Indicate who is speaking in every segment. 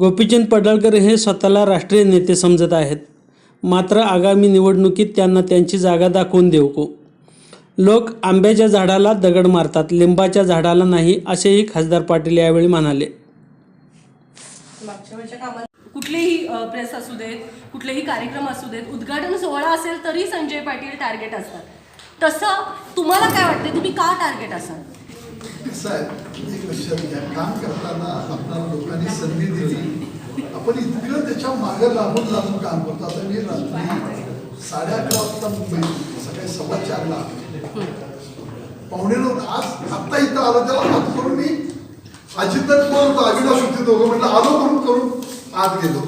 Speaker 1: गोपीचंद पडळकर हे स्वतःला राष्ट्रीय नेते समजत आहेत. मात्र आगामी निवडणुकीत त्यांना त्यांची जागा दाखवून देऊ को. लोक आंब्याच्या झाडाला दगड मारतात लिंबाच्या झाडाला नाही असेही खासदार पाटील यावेळी म्हणाले.
Speaker 2: कुठलेही प्रेस असू देत कुठलेही कार्यक्रम असू देत उद्घाटन सोहळा असेल तरी संजय पाटील टार्गेट असतात. तसं तुम्हाला काय वाटते तुम्ही का टार्गेट असाल?
Speaker 3: लक्षात घ्या काम करताना आपल्याला लोकांनी संधी दिली. आपण इतकं त्याच्यामागे लागून लागून काम करतो. आता मी रात्री साडे अकरा वाजता मुंबईत सकाळी सव्वा चारला पाहुणे आज आत्ता इथं आलो. त्याला हात करून मी अजितच बोलतो. अविनाश होते दोघं. म्हटलं आलो म्हणून करून आत गेलो.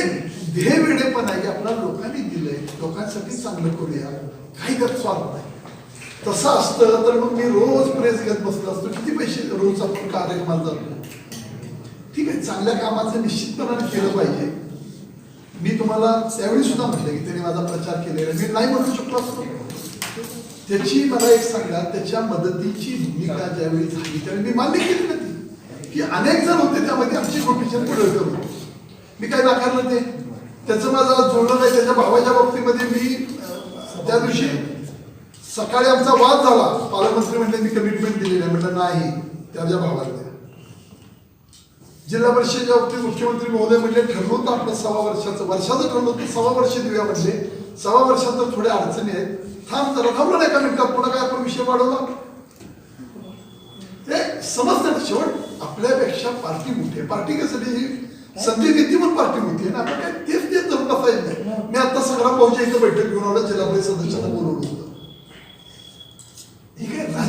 Speaker 3: एक ध्येय वेळेपण आहे की आपल्याला लोकांनी दिलंय. लोकांसाठी चांगलं करूया. काही त्यात स्वार्थ नाही. तसं असतं तर मग मी रोज प्रेस घेत बसलो असतो. किती पैसे रोज आपण कार्यक्रमात जातो ठीक आहे चांगल्या कामाचं निश्चितपणाने केलं पाहिजे. मी तुम्हाला त्यावेळी सुद्धा म्हटलं की त्यांनी माझा प्रचार केलेला आहे. मी नाही म्हणू शकलो असतो. त्याची मला एक सांगा त्याच्या मदतीची भूमिका ज्यावेळी झाली त्यावेळी मी मान्य केली नव्हती. की अनेक जण होते त्यामध्ये आमचे गोपीचंद पडळकर होते. मी काय नाकारलं ते? त्याचं माझं जोडलं नाही त्याच्या भावाच्या बाबतीमध्ये मी त्या दिवशी सकाळी आमचा वाद झाला. पालकमंत्री म्हटले मी कमिटमेंट दिलेली आहे. म्हटलं नाही त्याच्या भावाला जिल्हा परिषदेच्या बाबतीत मुख्यमंत्री महोदय म्हणजे ठरलो होतं आपलं सव्वा वर्षाचं वर्षाचं ठरलं होतं सव्वा वर्ष देऊया म्हणजे सव्वा वर्षात तर थोड्या अडचणी आहेत. थांब जरा थांबलो नाही का मिनिटात पुन्हा काय आपण विषय वाढवला? ते समजतात शेवट आपल्यापेक्षा पार्टी मोठी आहे. पार्टी कशासाठी ही संधी देते पण पार्टी मोठी आहे ना. आपण काय तेच ते धरून बसायचं नाही. मी आता सगळा पाहुजे इथं बैठक घेऊन आलो जिल्हा परिषद सदस्यांना बोलवलो.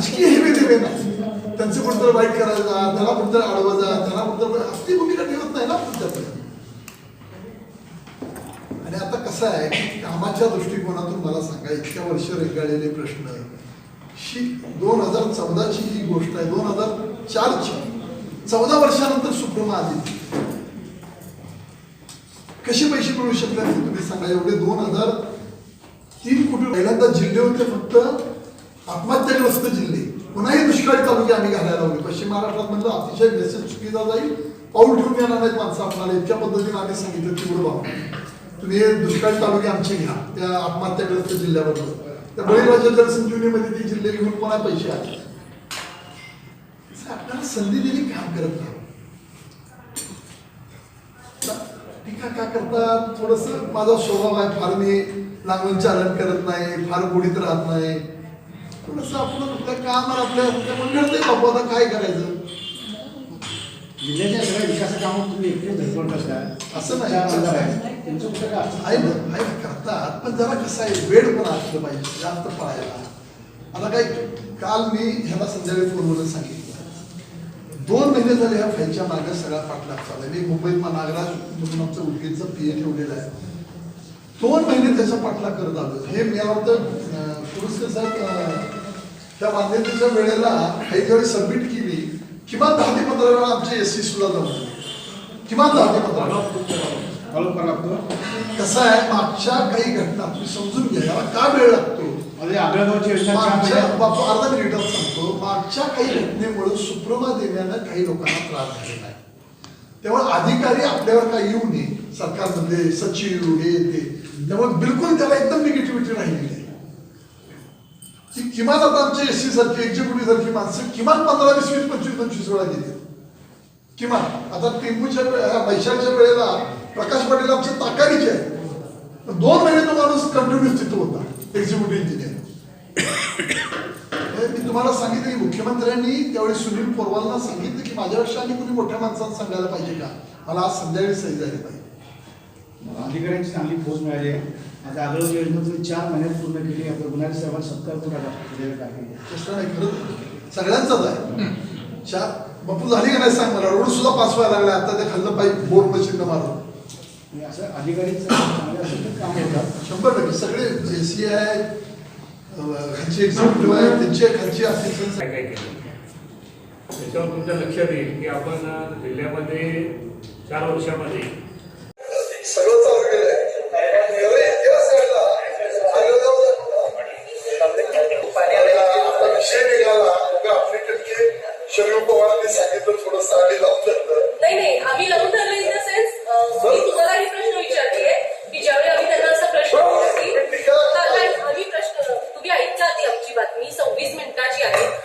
Speaker 3: राजकीय हेवे देवे नाही त्यांचं कुठं वाईट करायचा त्याला कुठं अडवा जा त्याला कुठं आपली भूमिका ठेवत नाही ना आपण आणि आता कसं आहे की कामाच्या दृष्टिकोनातून मला सांगा इतक्या वर्ष रेंगाळलेले प्रश्न. शी दोन हजार चौदाची ही गोष्ट आहे दोन हजार चारची. चौदा वर्षानंतर सुप्रमा आली कसे पैसे मिळू शकले तुम्ही सांगा. एवढे दोन हजार तीन कोटी पहिल्यांदा जिल्हे होते फक्त आत्महत्याग्रस्त जिल्हे. पुन्हाही दुष्काळी तालुके आम्ही घालायला लावले पश्चिम महाराष्ट्रात म्हणलं अतिशय मेसेज चुकीचा जाईल. पाऊल ठेवून येणार नाहीत माणसं आपल्याला. इतक्या पद्धतीने आम्ही सांगितलं तेवढं भाव तुम्ही हे दुष्काळी तालुके आमचे घ्या. त्या आत्महत्याग्रस्त जिल्ह्याबद्दल. त्या बळीराजा जलसंजीवनीमध्ये ते जिल्हे घेऊन कोणा पैसे आले? आपल्याला संधी दिली काम करत नाही. टीका का करतात? थोडस माझा स्वभाव आहे फार मी लागून चालन करत नाही फार गोडीत राहत नाही. थोडस आपलं आपल्या काम आणि आपल्या आपल्या मंडळते बाबू आता काय करायचं?
Speaker 4: जिल्ह्याच्या सगळ्या विकास कामात तुम्ही एकटे धडपड करताय
Speaker 3: असं नाही.
Speaker 4: आमदार आहेत. त्यांचं कुठं का
Speaker 3: आहे ना आहे ना, करतात पण जरा कसं आहे वेळ पण असलं पाहिजे जास्त पळायला. आता काय काल मी ह्याला संध्याकाळी फोनवरून सांगितलं. दोन महिने झाले ह्या फाईलच्या मागे सगळा पाठलाग चालू आहे मी मुंबईत मग नागराज म्हणून आमचं उडगीचं पी ए ठेवलेलं आहे. दोन महिने त्याचा पाठलाग करत आलो हे मी वाटतं पुरस्कार साहेब त्या मान्यतेच्या वेळेला काही ज्यावेळी सबमिट केली किमान दहा ते पंधरा वेळा आमचे एस सी सुद्धा जाऊन. किमान दहा ते पंधरा कसं आहे मागच्या काही घटना तुम्ही समजून घ्या याला का वेळ लागतो? बापू अर्धा मिनिटात सांगतो. मागच्या काही घटनेमुळे सुप्रमा देण्यानं काही लोकांना त्रास झालेला आहे. तेव्हा अधिकारी आपल्यावर काय येऊ नये. सरकारमधले सचिव हे ते. त्यामुळे बिलकुल त्याला एकदम निगेटिव्हिटी राहिलेली आहे की किमान आता आमच्या एस सी सारखी एक्झिक्युटिव्ह सारखी माणसं किमान पंधरा वीस वीस पंचवीस पंचवीस वेळा गेली किमान आता टेंबूच्या वे- वेळेला प्रकाश पाटील आमचे ताकारीचे आहे दोन महिने तो माणूस कंटिन्युअस तिथं होता एक्झिक्युटिव्ह इंजिनियर मी तुम्हाला सांगितलं की मुख्यमंत्र्यांनी त्यावेळी सुनील पोरवालना सांगितलं की माझ्यापेक्षा आणि कुणी मोठ्या माणसांना सांगायला पाहिजे का मला आज संध्याकाळी सही झाली पाहिजे
Speaker 4: अधिकाऱ्यांची चांगली पोच मिळाली आहे. आता आग्रगावची योजना तुम्ही चार महिन्यात पूर्ण केली आहे. गुन्हारी साहेबांना सत्कार
Speaker 3: खरंच सगळ्यांचाच आहे. चार बापू झाली का नाही सांग मला. रोड सुद्धा पास व्हायला लागला. आता ते खाल्लं पाहिजे बोर मशीन मारून.
Speaker 4: असं अधिकारी चांगले असेल तर काम होतात
Speaker 3: शंभर टक्के. सगळे जे सी आय खालचे एक्झिक्युटिव्ह आहेत त्यांचे खालचे ऑफिसर्स
Speaker 5: काय काय केलं? त्याच्यावर तुमच्या लक्षात येईल की आपण जिल्ह्यामध्ये चार वर्षामध्ये
Speaker 3: aí.